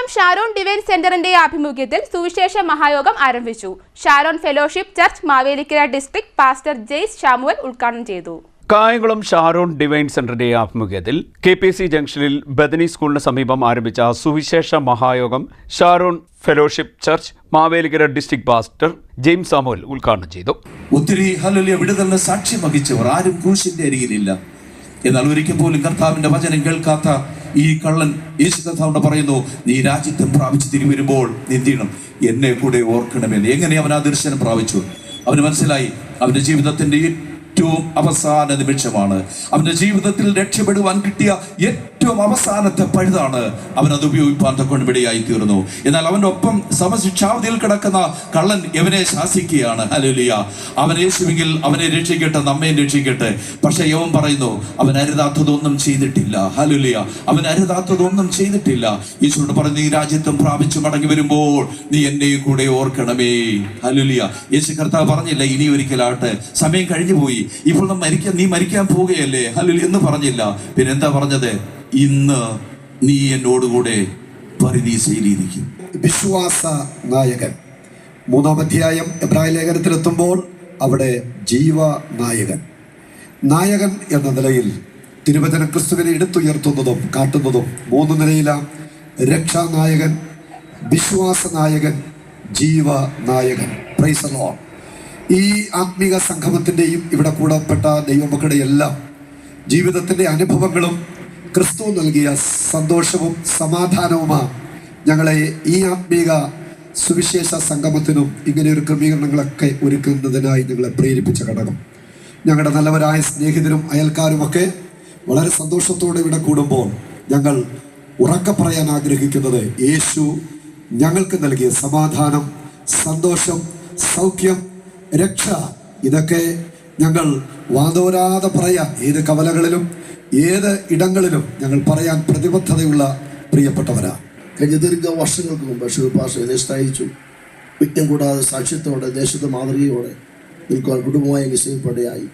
Kayamkulam Sharon divine സെന്ററിന്റെ ആഭിമുഖ്യത്തിൽ സുവിശേഷ മഹായോഗം ആരംഭിച്ചു. Sharon fellowship church Mavelikkara district pastor Jaise Samuel ഉദ്ഘാടനം ചെയ്തു. കായംകുളം ഷാരോൺ ഡിവൈൻ സെന്ററിന്റെ ആഭിമുഖ്യത്തിൽ കെ പി സി ജംഗ്ഷനിൽ ബദനി സ്കൂളിന് സമീപം ആരംഭിച്ച സുവിശേഷ മഹായോഗം Sharon fellowship church Mavelikkara district pastor James Samuel ഉദ്ഘാടനം ചെയ്തു. ഒത്തിരി വിടുതലിന് സാക്ഷ്യം വഹിച്ചവർ ആരും ക്രൂശിന്റെ അരികിലില്ല. എന്നാൽ ഒരിക്കൽ പോലും കർത്താവിന്റെ വചനം കേൾക്കാത്ത ഈ കള്ളൻ യേശു കഥാവിടെ പറയുന്നു നീ രാജ്യത്വം പ്രാപിച്ച് തിരിവരുമ്പോൾ നിന്ദിണം എന്നെ കൂടെ ഓർക്കണമെന്ന് എങ്ങനെ അവൻ ആ ദർശനം പ്രാപിച്ചു? അവന് മനസ്സിലായി അവന്റെ ജീവിതത്തിന്റെ ഏറ്റവും അവസാന നിമിഷമാണ്. അവന്റെ ജീവിതത്തിൽ രക്ഷപ്പെടുവാൻ കിട്ടിയ ഏറ്റവും അവസാനത്തെ പഴുതാണ്. അവൻ അത് ഉപയോഗിപ്പാൻ തക്കൊണ്ടിടയായി തീർന്നു എന്നാൽ അവന്റെ ഒപ്പം സമശിക്ഷാവധിയിൽ കിടക്കുന്ന കള്ളൻ യവനെ ശാസിക്കുകയാണ്. ഹലുലിയ അവൻ യേശുവെങ്കിൽ അവനെ രക്ഷിക്കട്ടെ നമ്മയും രക്ഷിക്കട്ടെ. പക്ഷെ യവൻ പറയുന്നു അവൻ അരുതാത്തതൊന്നും ചെയ്തിട്ടില്ല. ഹലുലിയ അവൻ അരുതാത്തതൊന്നും ചെയ്തിട്ടില്ല. യേശുവിനോട് പറഞ്ഞു ഈ രാജ്യത്തും പ്രാപിച്ചു മടങ്ങി വരുമ്പോൾ നീ എന്നെ കൂടെ ഓർക്കണമേ. ഹലുലിയ യേശു കർത്താവ് പറഞ്ഞില്ല ഇനി ഒരിക്കലാട്ടെ സമയം കഴിഞ്ഞു പോയി ഇപ്പോൾ നീ മരിക്കാൻ പോവുകയല്ലേ? ഹലുലി എന്ന് പറഞ്ഞില്ല. പിന്നെന്താ പറഞ്ഞത്? ഇന്ന് നീ എന്നോടുകൂടെ പരിധീസയിലിരിക്കും വിശ്വാസ നായകൻ. മൂന്നാം അധ്യായം എബ്രാഹിം ലേഖനത്തിലെത്തുമ്പോൾ അവിടെ ജീവ നായകൻ. നായകൻ എന്ന നിലയിൽ തിരുവചന ക്രിസ്തുവിനെ എടുത്തുയർത്തുന്നതും കാട്ടുന്നതും മൂന്ന് നിലയിലാം. രക്ഷാനായകൻ വിശ്വാസ നായകൻ ജീവ നായകൻ. പ്രൈസലോ ഈ ആത്മീക സംഗമത്തിന്റെയും ഇവിടെ കൂടപ്പെട്ട ദൈവമക്കളുടെ എല്ലാം ജീവിതത്തിന്റെ അനുഭവങ്ങളും ക്രിസ്തു നൽകിയ സന്തോഷവും സമാധാനവുമാണ് ഞങ്ങളെ ഈ ആത്മീക സുവിശേഷ സംഗമത്തിനും ഇങ്ങനെ ഒരു ക്രമീകരണങ്ങളൊക്കെ ഒരുക്കുന്നതിനായി നിങ്ങളെ പ്രേരിപ്പിച്ച ഘടകം. ഞങ്ങളുടെ നല്ലവരായ സ്നേഹിതരും അയൽക്കാരുമൊക്കെ വളരെ സന്തോഷത്തോടെ ഇവിടെ കൂടുമ്പോൾ ഞങ്ങൾ ഉറക്കെ പറയാൻ ആഗ്രഹിക്കുന്നത് യേശു ഞങ്ങൾക്ക് നൽകിയ സമാധാനം സന്തോഷം സൗഖ്യം രക്ഷ ഇതൊക്കെ ഞങ്ങൾ വാതോരാതെ പറയാം. ഏത് കവലകളിലും ഏത് ഇടങ്ങളിലും ഞങ്ങൾ പറയാൻ പ്രതിബദ്ധതയുള്ള പ്രിയപ്പെട്ടവരാ. കഴിഞ്ഞ ദീർഘ വർഷങ്ങൾക്ക് മുമ്പ് ശിവപാഷ സ്ഥായിച്ചു വിജ്ഞം കൂടാതെ സാക്ഷ്യത്തോടെ ദേശത്തെ മാതൃകയോടെ നിൽക്കുവാൻ കുടുംബമായി നിശ്ചയിപ്പടയായി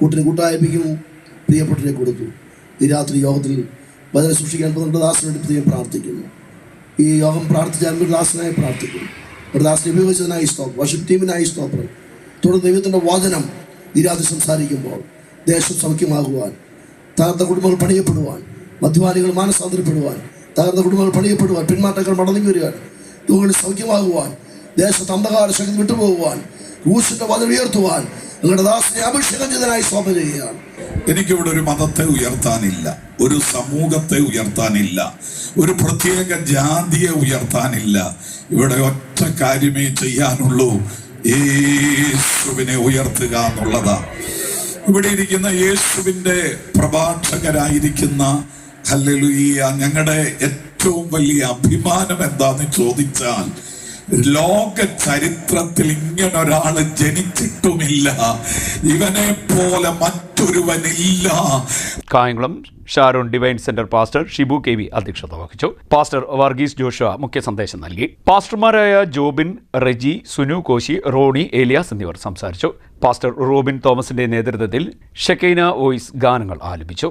കൂട്ടിന് കൂട്ടായ്മയ്ക്കും പ്രിയപ്പെട്ടതിനെ കൊടുത്തു. ഈ രാത്രി യോഗത്തിൽ വചനം സൂക്ഷിക്കാൻ പന്ത്രണ്ട് ദാസനോട് പ്രത്യേകം പ്രാർത്ഥിക്കുന്നു. ഈ യോഗം പ്രാർത്ഥിച്ചാൽ ഒരു പ്രാർത്ഥിക്കുന്നു. പ്രദാസിനെ ദാസനെ ഉപയോഗിച്ചതിനായി സ്റ്റോപ്പ് വർഷിപ്പ് ടീമിനായി സ്തോത്രം. തുടർന്ന് ദൈവത്തിന്റെ വചനം ഈ രാത്രി സംസാരിക്കുമ്പോൾ ദേശം സൗഖ്യമാകുവാൻ തകർന്ന കുടുംബങ്ങൾ പണിയപ്പെടുവാൻ മദ്യപാനികൾ മാനസാന്തരപ്പെടുവാൻ തകർന്ന കുടുംബങ്ങൾ പണിയപ്പെടുവാൻ പിന്മാറ്റങ്ങൾ മടങ്ങി വരുവാൻ രോഗികൾ സൗഖ്യമാകുവാൻ ദേശത്ത് അന്ധകാര ശക്തി വിട്ടുപോകുവാൻ ക്രൂശിന്റെ വധ ഉയർത്തുവാൻ നിങ്ങളുടെ ദാസിനെ അഭിഷേകം ചെയ്തതിനായി സ്വാമ ചെയ്യുകയാണ്. എനിക്കിവിടെ ഒരു മതത്തെ ഉയർത്താനില്ല ഒരു സമൂഹത്തെ ഉയർത്താനില്ല ഒരു പ്രത്യേക ജാതിയെ ഉയർത്താനില്ല. ഇവിടെ ഒറ്റ കാര്യമേ ചെയ്യാനുള്ളൂ യേശുവിനെ ഉയർത്തുക എന്നുള്ളതാ. ഇവിടെ ഇരിക്കുന്ന യേശുവിന്റെ പ്രഭാഷകരായിരിക്കുന്ന ഹല്ലേലൂയ ഞങ്ങളുടെ ഏറ്റവും വലിയ അഭിമാനം എന്താന്ന് ചോദിച്ചാൽ ലോക ചരിത്രത്തിൽ ഇങ്ങനെ ജനിച്ചിട്ടുമില്ല. ഇവനെ പോലെ മറ്റൊരുവനില്ല Kayamkulam Sharon divine centre pastor Shibu K V അധ്യക്ഷത വഹിച്ചു. പാസ്റ്റർ വർഗീസ് ജോഷുവ മുഖ്യ സന്ദേശം നൽകി. പാസ്റ്റർമാരായ ജോബിൻ റെജി സുനു കോശി റോണി ഏലിയാസ് എന്നിവർ സംസാരിച്ചു. പാസ്റ്റർ റോബിൻ തോമസിന്റെ നേതൃത്വത്തിൽ ഷെക്കൈന വോയിസ് ഗാനങ്ങൾ ആലപിച്ചു.